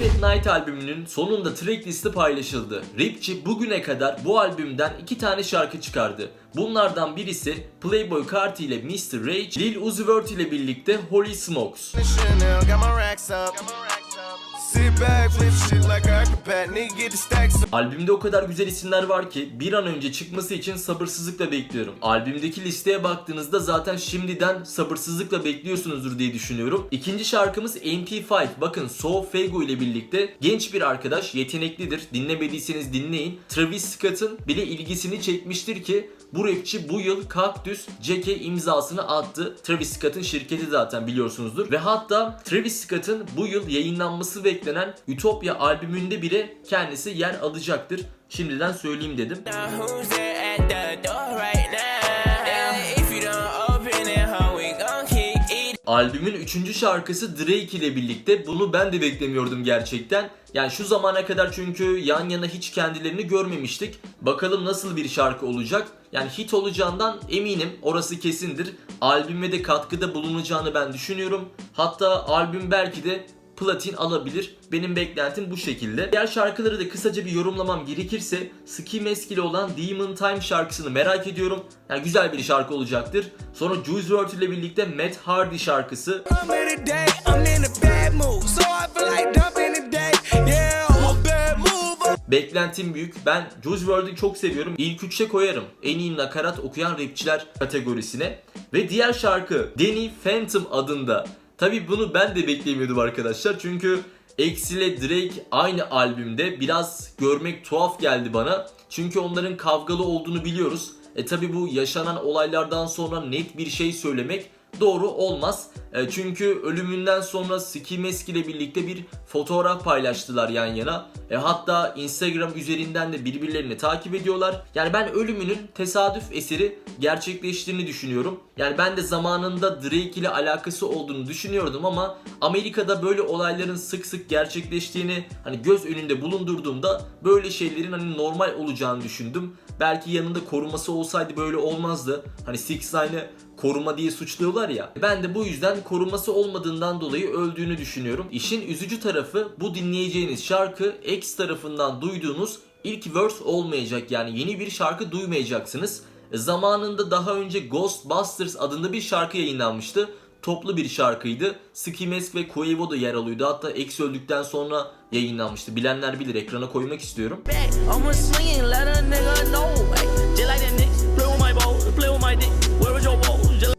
at Night albümünün sonunda track listi paylaşıldı. Rapçi bugüne kadar bu albümden iki tane şarkı çıkardı. Bunlardan birisi Playboy Carti ile Mr. Rage, Lil Uzi Vert ile birlikte Holy Smokes. Sit back, flip shit like a Albümde o kadar güzel isimler var ki bir an önce çıkması için sabırsızlıkla bekliyorum. Albümdeki listeye baktığınızda zaten şimdiden sabırsızlıkla bekliyorsunuzdur diye düşünüyorum. İkinci şarkımız MP5. Bakın So Fego ile birlikte genç bir arkadaş, yeteneklidir. Dinlemediyseniz dinleyin. Travis Scott'ın bile ilgisini çekmiştir ki bu rapçi bu yıl Cactus Jack'e imzasını attı. Travis Scott'ın şirketi zaten biliyorsunuzdur. Ve hatta Travis Scott'ın bu yıl yayınlanması beklenen Utopia albümünde bile kendisi yer alacaktır. Şimdiden söyleyeyim dedim. Albümün üçüncü şarkısı Drake ile birlikte. Bunu ben de beklemiyordum gerçekten. Yani şu zamana kadar çünkü yan yana hiç kendilerini görmemiştik. Bakalım nasıl bir şarkı olacak. Yani hit olacağından eminim. Orası kesindir. Albüme de katkıda bulunacağını ben düşünüyorum. Hatta albüm belki de platin alabilir. Benim beklentim bu şekilde. Diğer şarkıları da kısaca bir yorumlamam gerekirse Ski Mask ile olan Demon Time şarkısını merak ediyorum. Yani güzel bir şarkı olacaktır. Sonra Juice WRLD ile birlikte Matt Hardy şarkısı. Beklentim büyük. Ben Juice WRLD'ü çok seviyorum. İlk üçe koyarım. En iyi nakarat okuyan rapçiler kategorisine. Ve diğer şarkı Danny Phantom adında. Tabi bunu ben de beklemiyordum arkadaşlar. Çünkü X ile Drake aynı albümde biraz görmek tuhaf geldi bana. Çünkü onların kavgalı olduğunu biliyoruz. E tabi bu yaşanan olaylardan sonra net bir şey söylemek doğru olmaz. E, çünkü ölümünden sonra Ski Mask ile birlikte bir fotoğraf paylaştılar yan yana. E, hatta Instagram üzerinden de birbirlerini takip ediyorlar. Yani ben ölümünün tesadüf eseri gerçekleştiğini düşünüyorum. Yani ben de zamanında Drake ile alakası olduğunu düşünüyordum ama Amerika'da böyle olayların sık sık gerçekleştiğini hani göz önünde bulundurduğumda böyle şeylerin hani normal olacağını düşündüm. Belki yanında koruması olsaydı böyle olmazdı. Hani 6 9ı koruma diye suçluyorlar ya. Ben de bu yüzden koruması olmadığından dolayı öldüğünü düşünüyorum. İşin üzücü tarafı bu dinleyeceğiniz şarkı X tarafından duyduğunuz ilk verse olmayacak. Yani yeni bir şarkı duymayacaksınız. Zamanında daha önce Ghostbusters adında bir şarkı yayınlanmıştı. Toplu bir şarkıydı. Ski Mask ve Quavo da yer alıyordu. Hatta X öldükten sonra yayınlanmıştı. Bilenler bilir ekrana koymak istiyorum. Back,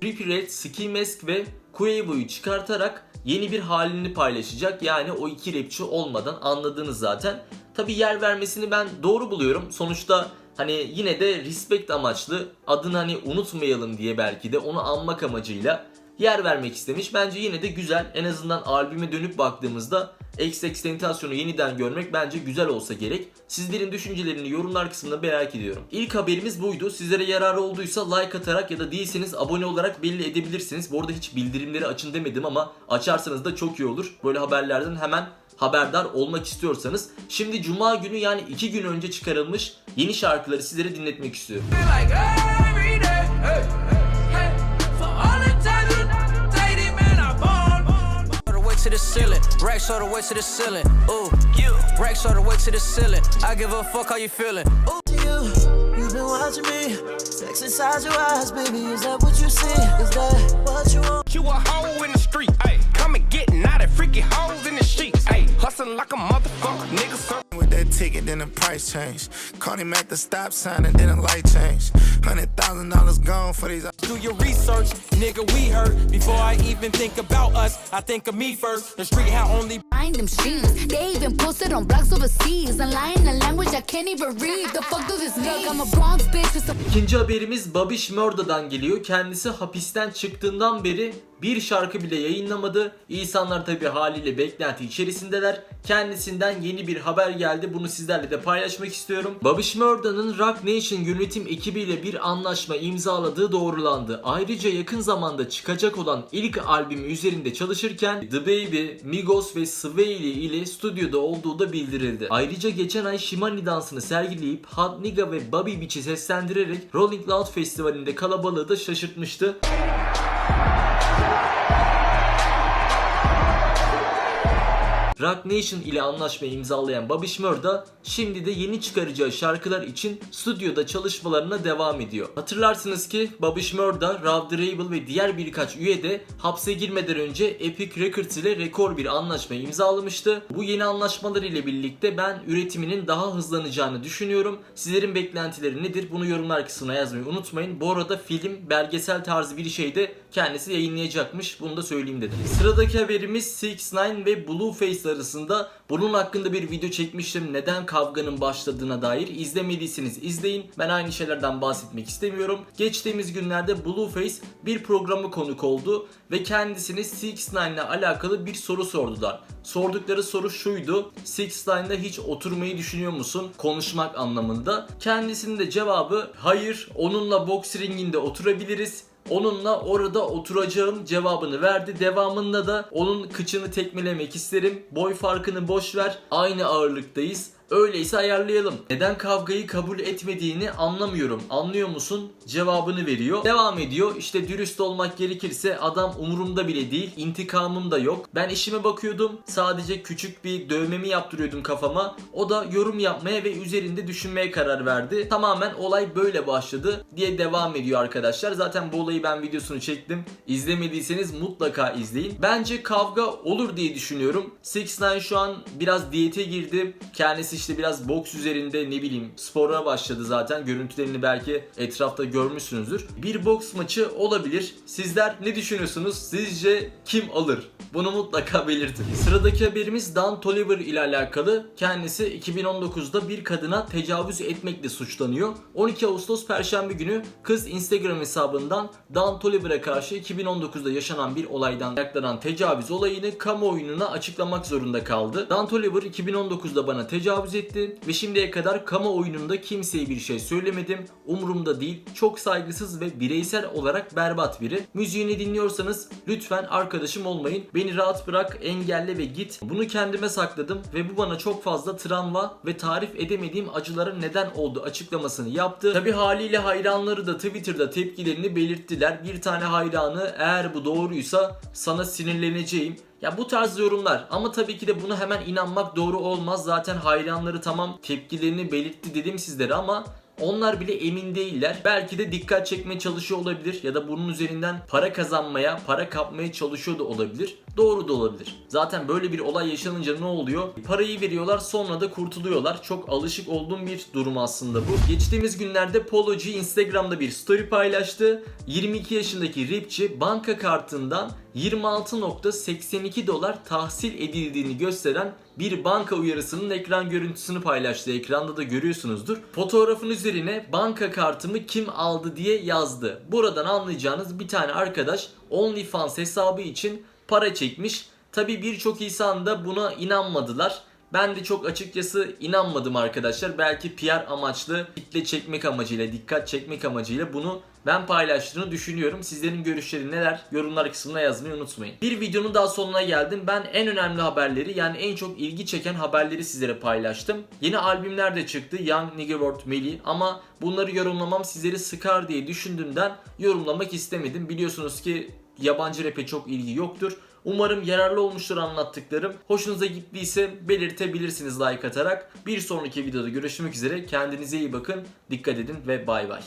Creepy Red, Ski Mask ve Quavo'yu çıkartarak yeni bir halini paylaşacak. Yani o iki rapçi olmadan anladınız zaten. Tabi yer vermesini ben doğru buluyorum. Sonuçta hani yine de respect amaçlı adını hani unutmayalım diye belki de onu anmak amacıyla yer vermek istemiş. Bence yine de güzel. En azından albüme dönüp baktığımızda XX Tentacion'u yeniden görmek bence güzel olsa gerek. Sizlerin düşüncelerini yorumlar kısmında merak ediyorum. İlk haberimiz buydu. Sizlere yararı olduysa like atarak ya da değilseniz abone olarak belli edebilirsiniz. Bu arada hiç bildirimleri açın demedim ama açarsanız da çok iyi olur. Böyle haberlerden hemen haberdar olmak istiyorsanız. Şimdi cuma günü yani 2 gün önce çıkarılmış yeni şarkıları sizlere dinletmek istiyorum. To the ceiling. Racks all the way to the ceiling. Ooh, you. Racks all the way to the ceiling. I give a fuck how you feeling. Ooh. you. You've been watching me. Sex inside your eyes, baby. Is that what you see? Is that what you want? You a hoe in the street, ayy. Come and get of freaky hoes in the sheets, ayy. Hustling like a motherfucker, nigga. That ticket, then the price changed. Caught him at the stop sign and then the light changed. Hundred thousand dollars gone for these. do your research, nigga. We hurt before I even think about us. I think of me first. The street how only Find them streams. They even posted on blogs overseas. And lying a language I can't even read. The fuck does this mean? I'm a Bronx bitch with some. İkinci haberimiz Babish Murda'dan geliyor. Kendisi hapisten çıktığından beri bir şarkı bile yayınlamadı. İnsanlar tabi haliyle beklenti içerisindeler. Kendisinden yeni bir haber geldi. Bunu sizlerle de paylaşmak istiyorum. Babish Murda'nın Rock Nation yönetim ekibiyle bir anlaşma imzaladığı doğrulandı. Ayrıca yakın zamanda çıkacak olan ilk albümü üzerinde çalışırken The Baby, Migos ve Swaley ile stüdyoda olduğu da bildirildi. Ayrıca geçen ay Shimani dansını sergileyip Hot Nigga ve Bobby Beach'i seslendirerek Rolling Loud Festivali'nde kalabalığı da şaşırtmıştı. Rock Nation ile anlaşma imzalayan Bobby Shmurda şimdi de yeni çıkaracağı şarkılar için stüdyoda çalışmalarına devam ediyor. Hatırlarsınız ki Bobby Shmurda, Rob Rebel ve diğer birkaç üye de hapse girmeden önce Epic Records ile rekor bir anlaşma imzalamıştı. Bu yeni anlaşmalar ile birlikte ben üretiminin daha hızlanacağını düşünüyorum. Sizlerin beklentileri nedir? Bunu yorumlar kısmına yazmayı unutmayın. Bu arada film, belgesel tarzı bir şey de kendisi yayınlayacakmış. Bunu da söyleyeyim dedim. Sıradaki haberimiz 6 9 ve Blueface arasında. Bunun hakkında bir video çekmiştim. Neden kavganın başladığına dair. İzlemediyseniz izleyin. Ben aynı şeylerden bahsetmek istemiyorum. Geçtiğimiz günlerde Blueface bir programı konuk oldu ve kendisine 6 9 ile alakalı bir soru sordular. Sordukları soru şuydu. 6 9'da hiç oturmayı düşünüyor musun? Konuşmak anlamında. Kendisinin de cevabı hayır onunla boks ringinde oturabiliriz. Onunla orada oturacağım cevabını verdi. Devamında da onun kıçını tekmelemek isterim. Boy farkını boş ver. Aynı ağırlıktayız. Öyleyse ayarlayalım. Neden kavgayı kabul etmediğini anlamıyorum. Anlıyor musun? Cevabını veriyor. Devam ediyor. İşte dürüst olmak gerekirse adam umurumda bile değil. İntikamım da yok. Ben işime bakıyordum. Sadece küçük bir dövmemi yaptırıyordum kafama. O da yorum yapmaya ve üzerinde düşünmeye karar verdi. Tamamen olay böyle başladı diye devam ediyor arkadaşlar. Zaten bu olayı ben videosunu çektim. İzlemediyseniz mutlaka izleyin. Bence kavga olur diye düşünüyorum. 6 9 şu an biraz diyete girdi. Kendisi işte biraz boks üzerinde ne bileyim spora başladı zaten. Görüntülerini belki etrafta görmüşsünüzdür. Bir boks maçı olabilir. Sizler ne düşünüyorsunuz? Sizce kim alır? Bunu mutlaka belirtin. Sıradaki haberimiz Dan Toliver ile alakalı. Kendisi 2019'da bir kadına tecavüz etmekle suçlanıyor. 12 Ağustos Perşembe günü kız Instagram hesabından Dan Toliver'a karşı 2019'da yaşanan bir olaydan yaklanan tecavüz olayını kamuoyuna açıklamak zorunda kaldı. Dan Toliver 2019'da bana tecavüz etti ve şimdiye kadar kamuoyunda kimseye bir şey söylemedim. Umurumda değil. Çok saygısız ve bireysel olarak berbat biri. Müziğini dinliyorsanız lütfen arkadaşım olmayın. Beni rahat bırak, engelle ve git. Bunu kendime sakladım ve bu bana çok fazla travma ve tarif edemediğim acılara neden oldu açıklamasını yaptı. Tabi haliyle hayranları da Twitter'da tepkilerini belirttiler. Bir tane hayranı eğer bu doğruysa sana sinirleneceğim. Ya bu tarz yorumlar ama tabii ki de buna hemen inanmak doğru olmaz. Zaten hayranları tamam tepkilerini belirtti dedim sizlere ama onlar bile emin değiller. Belki de dikkat çekmeye çalışıyor olabilir ya da bunun üzerinden para kazanmaya, para kapmaya çalışıyor da olabilir. Doğru da olabilir. Zaten böyle bir olay yaşanınca ne oluyor? Parayı veriyorlar sonra da kurtuluyorlar. Çok alışık olduğum bir durum aslında bu. Geçtiğimiz günlerde Polo G Instagram'da bir story paylaştı. 22 yaşındaki rapçi banka kartından 26.82 dolar tahsil edildiğini gösteren bir banka uyarısının ekran görüntüsünü paylaştı. Ekranda da görüyorsunuzdur. Fotoğrafın üzerine banka kartımı kim aldı diye yazdı. Buradan anlayacağınız bir tane arkadaş OnlyFans hesabı için para çekmiş. Tabi birçok insan da buna inanmadılar. Ben de çok açıkçası inanmadım arkadaşlar. Belki PR amaçlı, kitle çekmek amacıyla, dikkat çekmek amacıyla bunu ben paylaştığını düşünüyorum. Sizlerin görüşleri neler? Yorumlar kısmına yazmayı unutmayın. Bir videonun daha sonuna geldim. Ben en önemli haberleri yani en çok ilgi çeken haberleri sizlere paylaştım. Yeni albümler de çıktı. Young Nigga World Melly ama bunları yorumlamam sizleri sıkar diye düşündüğümden yorumlamak istemedim. Biliyorsunuz ki yabancı rap'e çok ilgi yoktur. Umarım yararlı olmuştur anlattıklarım. Hoşunuza gittiyse belirtebilirsiniz like atarak. Bir sonraki videoda görüşmek üzere. Kendinize iyi bakın. Dikkat edin ve bay bay.